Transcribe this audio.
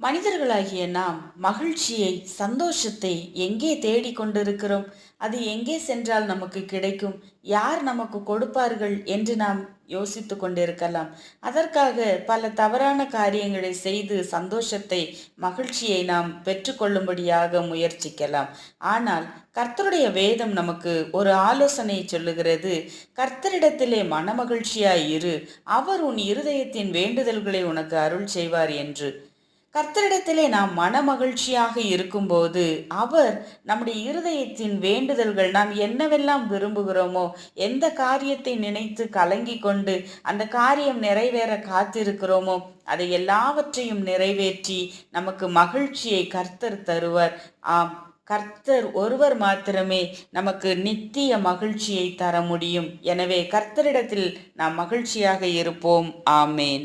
மனிதர்களாகிய நாம் மகிழ்ச்சியை சந்தோஷத்தை எங்கே தேடிக் கொண்டிருக்கிறோம்? அது எங்கே சென்றால் நமக்கு கிடைக்கும்? யார் நமக்கு கொடுப்பார்கள் என்று நாம் யோசித்து கொண்டிருக்கலாம். அதற்காக பல தவறான காரியங்களை செய்து சந்தோஷத்தை மகிழ்ச்சியை நாம் பெற்றுக்கொள்ளும்படியாக முயற்சிக்கலாம். ஆனால் கர்த்தருடைய வேதம் நமக்கு ஒரு ஆலோசனை சொல்லுகிறது. கர்த்தரிடத்திலே மனமகிழ்ச்சியாய் இரு. அவர் உன் இருதயத்தின் வேண்டுதல்களை உனக்கு அருள் செய்வார் என்று. கர்த்தரிடத்திலே நாம் மனமகிழ்ச்சியாக இருக்கும்போது அவர் நம்முடைய இருதயத்தின் வேண்டுதல்கள் நாம் என்னவெல்லாம் விரும்புகிறோமோ எந்த காரியத்தை நினைத்து கலங்கி கொண்டு அந்த காரியம் நிறைவேற காத்திருக்கிறோமோ அதை எல்லாவற்றையும் நிறைவேற்றி நமக்கு மகிழ்ச்சியை கர்த்தர் தருவர். ஆம் கர்த்தர் ஒருவர் மாத்திரமே நமக்கு நித்திய மகிழ்ச்சியை தர முடியும். எனவே கர்த்தரிடத்தில் நாம் மகிழ்ச்சியாக இருப்போம். ஆமேன்.